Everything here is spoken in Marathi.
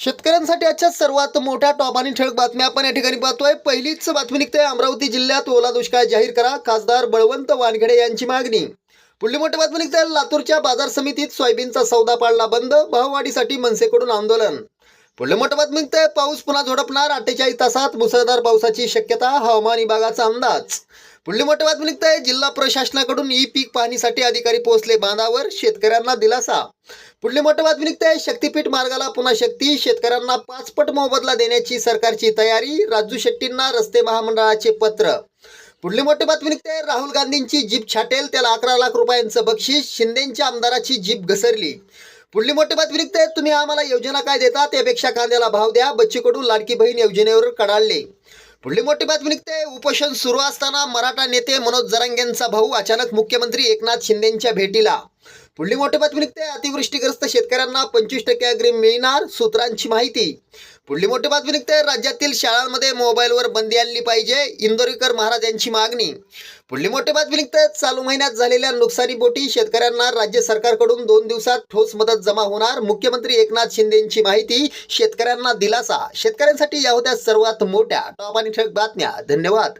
शेतकऱ्यांसाठी आजच्या सर्वात मोठ्या टॉप आणि ठळक बातम्या आपण या ठिकाणी पाहतोय. पहिलीच बातमी निघते अमरावती जिल्ह्यात. ओला दुष्काळ जाहीर करा. खासदार बळवंत वानखेडे यांची मागणी. पुढली मोठी बातमी निघते लातूरच्या बाजार समितीत सोयाबीनचा सौदा पाडला बंद भाववाढीसाठी मनसेकडून आंदोलन. पुढली मोठी बातमी निघते पाऊस पुन्हा झोडपणार अठ्ठेचाळीस तासात मुसळधार पावसाची शक्यता हवामान विभागाचा अंदाज. पुढली मोठी बातमी निघते जिल्हा प्रशासनाकडून ई पीक पाहणीसाठी अधिकारी पोहोचले बांधावर. शेतकऱ्यांना दिलासा. पुढली मोठी बातमी निघते शक्तीपीठ मार्गाला पुन्हा शक्ती. शेतकऱ्यांना पाचपट मोबदला देण्याची सरकारची तयारी. राजू शेट्टींना रस्ते महामंडळाचे पत्र. पुढली मोठी बातमी निघते राहुल गांधींची जीप छाटेल. त्याला अकरा लाख रुपयांचं बक्षीस. शिंदेच्या आमदाराची जीप घसरली. पुढली मोठी बातमी निघते तुम्ही आम्हाला योजना काय देता? त्यापेक्षा कांद्याला भाव द्या. बच्चीकडून लाडकी बहीण योजनेवर कडाळले पुढली मोठी बातमी निघते. उपोषण सुरू असताना मराठा नेते मनोज जरांगेंचा भाऊ अचानक मुख्यमंत्री एकनाथ शिंदेंच्या भेटीला. पुढली मोठी बातमी निघते. अतिवृष्टीग्रस्त शेतकऱ्यांना पंचवीस टक्के अग्रिम मिळणार सूत्रांची माहिती. पुढली मोठी बातमी निघते. राज्यातील शाळांमध्ये मोबाईलवर बंदी आणली पाहिजे इंदोरीकर महाराज यांची मागणी. पुढली मोठी बातमी निघते. चालू महिन्यात झालेल्या नुकसानीपोटी शेतकऱ्यांना राज्य सरकारकडून दोन दिवसात ठोस मदत जमा होणार. मुख्यमंत्री एकनाथ शिंदेची माहिती शेतकऱ्यांना दिलासा. शेतकऱ्यांसाठी या होत्या सर्वात मोठ्या टॉप आणि ठळक बातम्या. धन्यवाद.